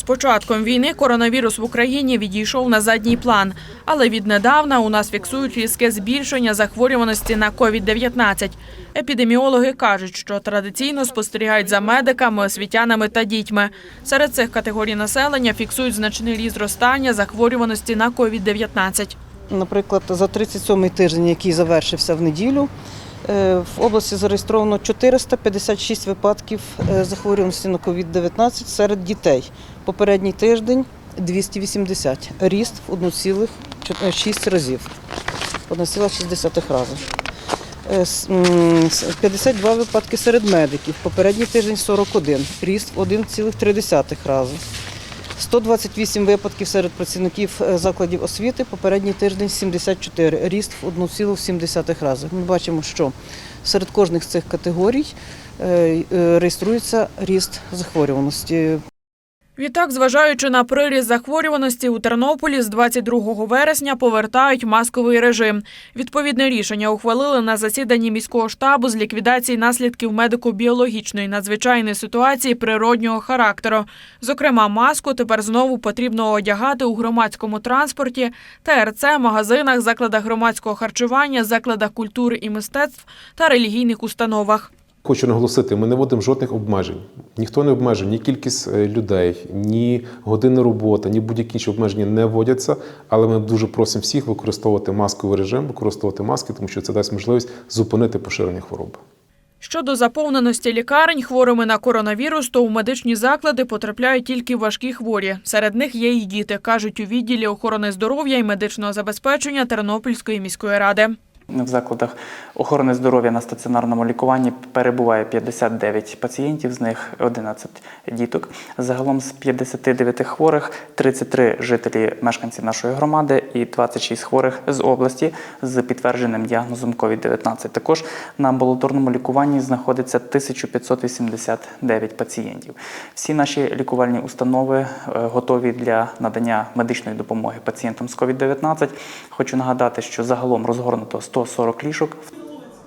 З початком війни коронавірус в Україні відійшов на задній план, але віднедавна у нас фіксують різке збільшення захворюваності на COVID-19. Епідеміологи кажуть, що традиційно спостерігають за медиками, освітянами та дітьми. Серед цих категорій населення фіксують значний ріст зростання захворюваності на COVID-19. Наприклад, за 37-й тиждень, який завершився в неділю, в області зареєстровано 456 випадків е, захворюваності на COVID-19 серед дітей. Попередній тиждень 280. Ріст в 1,6 разів. 1,6 рази. Е, с- м, с- 52 випадки серед медиків. Попередній тиждень 41. Ріст в 1,3 рази. 128 випадків серед працівників е, закладів освіти, попередній тиждень 74, ріст в 1,7 рази. Ми бачимо, що серед кожних з цих категорій е, е, реєструється ріст захворюваності. Відтак, зважаючи на приріст захворюваності, у Тернополі з 22 вересня повертають масковий режим. Відповідне рішення ухвалили на засіданні міського штабу з ліквідації наслідків медико-біологічної надзвичайної ситуації природнього характеру. Зокрема, маску тепер знову потрібно одягати у громадському транспорті, ТРЦ, магазинах, закладах громадського харчування, закладах культури і мистецтв та релігійних установах. Хочу наголосити, ми не вводимо жодних обмежень. Ніхто не обмежує ні кількість е, людей, ні години роботи, ні будь-які інші обмеження не вводяться. Але ми дуже просимо всіх використовувати масковий режим, використовувати маски, тому що це дасть можливість зупинити поширення хвороби. Щодо заповненості лікарень хворими на коронавірус, то у медичні заклади потрапляють тільки важкі хворі. Серед них є і діти, кажуть у відділі охорони здоров'я і медичного забезпечення Тернопільської міської ради. В закладах охорони здоров'я на стаціонарному лікуванні перебуває 59 пацієнтів, з них 11 діток. Загалом з 59 хворих 33 жителі мешканці нашої громади і 26 хворих з області з підтвердженим діагнозом COVID-19. Також на амбулаторному лікуванні знаходиться 1589 пацієнтів. Всі наші лікувальні установи е, готові для надання медичної допомоги пацієнтам з COVID-19. Хочу нагадати, що загалом розгорнуто 140 ліжок.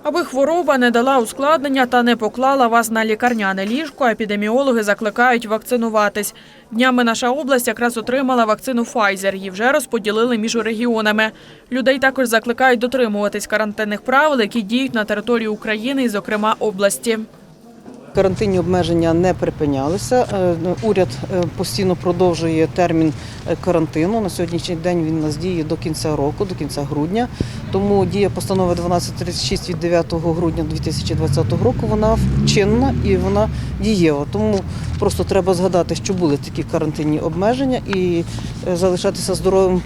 Аби хвороба не дала ускладнення та не поклала вас на лікарняне ліжко, епідеміологи закликають вакцинуватись. Днями наша область якраз отримала вакцину Pfizer. Її вже розподілили між регіонами. Людей також закликають дотримуватись карантинних правил, які діють на території України і, зокрема, області. Карантинні обмеження не припинялися. Е, Уряд е, постійно продовжує термін е, карантину. На сьогоднішній день він нас діє до кінця року, до кінця грудня. Тому дія постанови 1236 від 9 грудня 2020 року. Вона чинна і вона дієва. Тому просто треба згадати, що були такі карантинні обмеження і залишатися здоровим